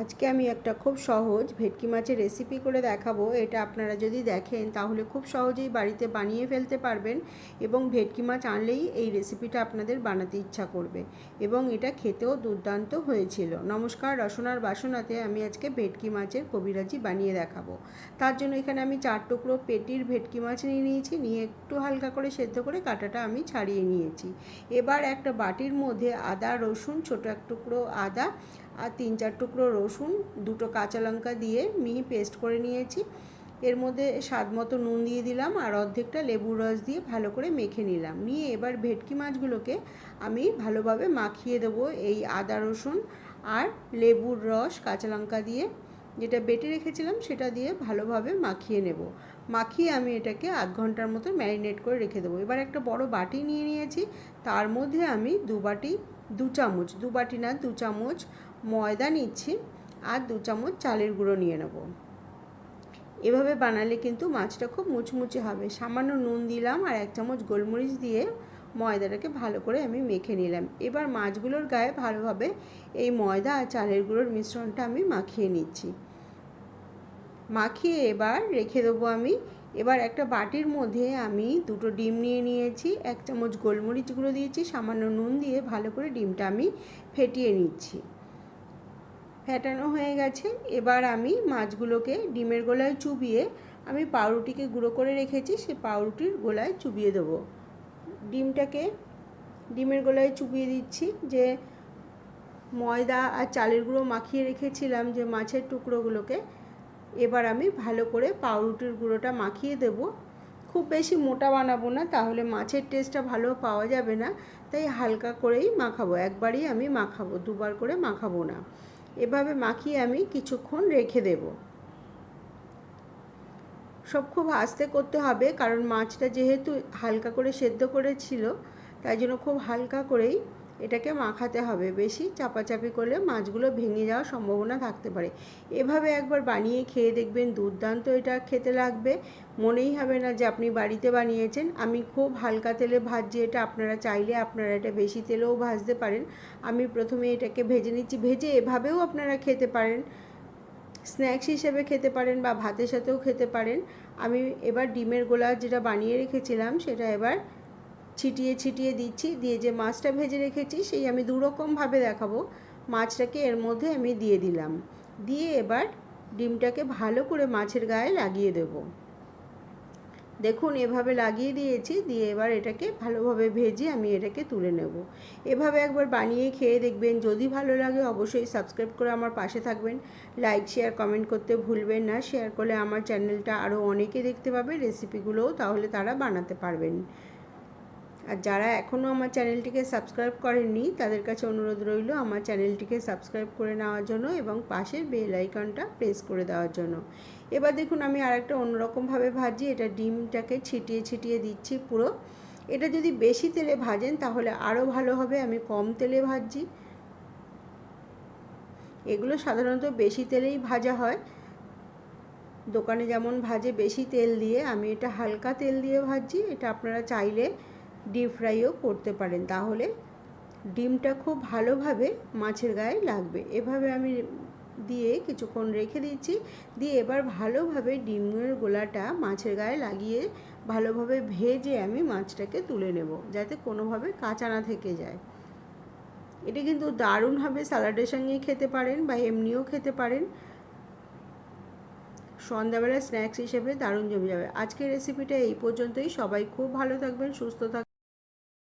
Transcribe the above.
আজকে আমি একটা খুব সহজ ভেটকি মাছের রেসিপি করে দেখাবো। এটা আপনারা যদি দেখেন, তাহলে খুব সহজেই বাড়িতে বানিয়ে ফেলতে পারবেন এবং ভেটকি মাছ আনলেই এই রেসিপিটা আপনাদের বানাতে ইচ্ছা করবে। এবং এটা খেতেও দুর্দান্ত হয়েছিল। নমস্কার রসনার বাসনাতে আমি আজকে ভেটকি মাছের কবিরাজি বানিয়ে দেখাবো। তার জন্য এখানে আমি চার টুকরো পেটির ভেটকি মাছ নিয়ে নিয়েছি। নিয়ে একটু হালকা করে সেদ্ধ করে কাঁটাটা আমি ছাড়িয়ে নিয়েছি। এবার একটা বাটির মধ্যে আদা, রসুন, ছোটো এক টুকরো আদা আর তিন চার টুকরো রসুন, দুটো কাঁচা লঙ্কা দিয়ে মিহি পেস্ট করে নিয়েছি। এর মধ্যে স্বাদ মতো নুন দিয়ে দিলাম আর অর্ধেকটা লেবুর রস দিয়ে ভালো করে মেখে নিলাম। নিয়ে এবার ভেটকি মাছগুলোকে আমি ভালোভাবে মাখিয়ে দেবো এই আদা রসুন আর লেবুর রস কাঁচা লঙ্কা দিয়ে। যেটা বেটে রেখেছিলাম সেটা দিয়ে ভালোভাবে মাখিয়ে নেব। মাখিয়ে আমি এটাকে আধ ঘণ্টার মতো ম্যারিনেট করে রেখে দেবো। এবার একটা বড় বাটি নিয়ে নিয়েছি। তার মধ্যে আমি দু বাটি, দু চামচ, দু বাটি না, দু চামচ ময়দা নিচ্ছি আর দু চামচ চালের গুঁড়ো নিয়ে নেব। এভাবে বানালে কিন্তু মাছটা খুব মুচমুচে হবে। সামান্য নুন দিলাম আর এক চামচ গোলমরিচ দিয়ে ময়দাটাকে ভালো করে আমি মেখে নিলাম। এবার মাছগুলোর গায়ে ভালোভাবে এই ময়দা আর চালের গুঁড়োর মিশ্রণটা আমি মাখিয়ে নিচ্ছি। মাখিয়ে এবার রেখে দেবো আমি। এবার একটা বাটির মধ্যে আমি দুটো ডিম নিয়ে নিয়েছি, এক চামচ গোলমরিচ গুঁড়ো দিয়েছি, সামান্য নুন দিয়ে ভালো করে ডিমটা আমি ফেটিয়ে নিচ্ছি। ফেটানো হয়ে গেছে। এবার আমি মাছগুলোকে ডিমের গোলায় চুবিয়ে আমি পাউরুটিকে গুঁড়ো করে রেখেছি, সে পাউরুটির গোলায় চুবিয়ে দেবো। ডিমটাকে ডিমের গোলায় চুবিয়ে দিচ্ছি, যে ময়দা আর চালের গুঁড়ো মাখিয়ে রেখেছিলাম যে মাছের টুকরোগুলোকে। এবার আমি ভালো করে পাউরুটির গুঁড়োটা মাখিয়ে দেব। খুব বেশি মোটা বানাবো না, তাহলে মাছের টেস্টটা ভালো পাওয়া যাবে না। তাই হালকা করেই মাখাবো, একবারই আমি মাখাবো, দুবার করে মাখাবো না। এভাবে মাখিয়ে আমি কিছুক্ষণ রেখে দেব। সব খুব আস্তে করতে হবে, কারণ মাছটা যেহেতু হালকা করে সেদ্ধ করেছিল, তাই জন্য খুব হালকা করেই এটাকে মাখাতে হবে। বেশি চাপাচাপি করলে মাছগুলো ভেঙে যাওয়ার সম্ভাবনা থাকতে পারে। এভাবে একবার বানিয়ে খেয়ে দেখবেন দুর্দান্ত এটা খেতে লাগবে। মনেই হবে না যে আপনি বাড়িতে বানিয়েছেন। আমি খুব হালকা তেলে ভাজছি এটা, আপনারা চাইলে আপনারা এটা বেশি তেলেও ভাজতে পারেন। আমি প্রথমে এটাকে ভেজে নিচ্ছি। ভেজে এভাবেও আপনারা খেতে পারেন। স্ন্যাক্স হিসেবে খেতে পারেন বা ভাতের সাথেও খেতে পারেন। আমি এবার ডিমের গোলা যেটা বানিয়ে রেখেছিলাম, সেটা এবার ছিটিয়ে ছিটিয়ে দিচ্ছি, দিয়ে যে মাছটা ভেজে রেখেছি সেই আমি দুরকমভাবে দেখাবো। মাছটাকে এর মধ্যে আমি দিয়ে দিলাম। দিয়ে এবার ডিমটাকে ভালো করে মাছের গায়ে লাগিয়ে দেব। দেখুন, এভাবে লাগিয়ে দিয়েছি, দিয়ে এবার এটাকে ভালোভাবে ভেজে আমি এটাকে তুলে নেব। এভাবে একবার বানিয়ে খেয়ে দেখবেন। যদি ভালো লাগে অবশ্যই সাবস্ক্রাইব করে আমার পাশে থাকবেন। লাইক, শেয়ার, কমেন্ট করতে ভুলবেন না। শেয়ার করলে আমার চ্যানেলটা আরও অনেকে দেখতে পাবে, রেসিপিগুলোও তাহলে তারা বানাতে পারবেন। আর যারা এখনও আমার চ্যানেলটিকে সাবস্ক্রাইব করেননি, তাদের কাছে অনুরোধ রইল আমার চ্যানেলটিকে সাবস্ক্রাইব করে নেওয়ার জন্য এবং পাশের বেল আইকনটা প্রেস করে দেওয়ার জন্য। এবার দেখুন আমি আরেকটা অন্যরকমভাবে ভাজি, এটা ডিমটাকে ছিটিয়ে ছিটিয়ে দিচ্ছি পুরো। এটা যদি বেশি তেলে ভাজেন তাহলে আরও ভালো হবে, আমি কম তেলে ভাজছি। এগুলো সাধারণত বেশি তেলেই ভাজা হয়। দোকানে যেমন ভাজে বেশি তেল দিয়ে, আমি এটা হালকা তেল দিয়ে ভাজছি। এটা আপনারা চাইলে ডিপ ফ্রাইও করতে পারেন। তাহলে ডিমটা খুব ভালোভাবে মাছের গায়ে লাগবে। এভাবে আমি দিয়ে কিছুক্ষণ রেখে দিচ্ছি। দিয়ে এবার ভালোভাবে ডিমের গোলাটা মাছের গায়ে লাগিয়ে ভালোভাবে ভেজে আমি মাছটাকে তুলে নেব, যাতে কোনোভাবে কাঁচা না থেকে যায়। এটা কিন্তু দারুণভাবে স্যালাডের সঙ্গে খেতে পারেন বা এমনিও খেতে পারেন। সন্ধ্যাবেলা স্ন্যাক্স হিসেবে দারুণ জমে যাবে। আজকের রেসিপিটা এই পর্যন্তই। সবাই খুব ভালো থাকবেন, সুস্থ থাকবেন।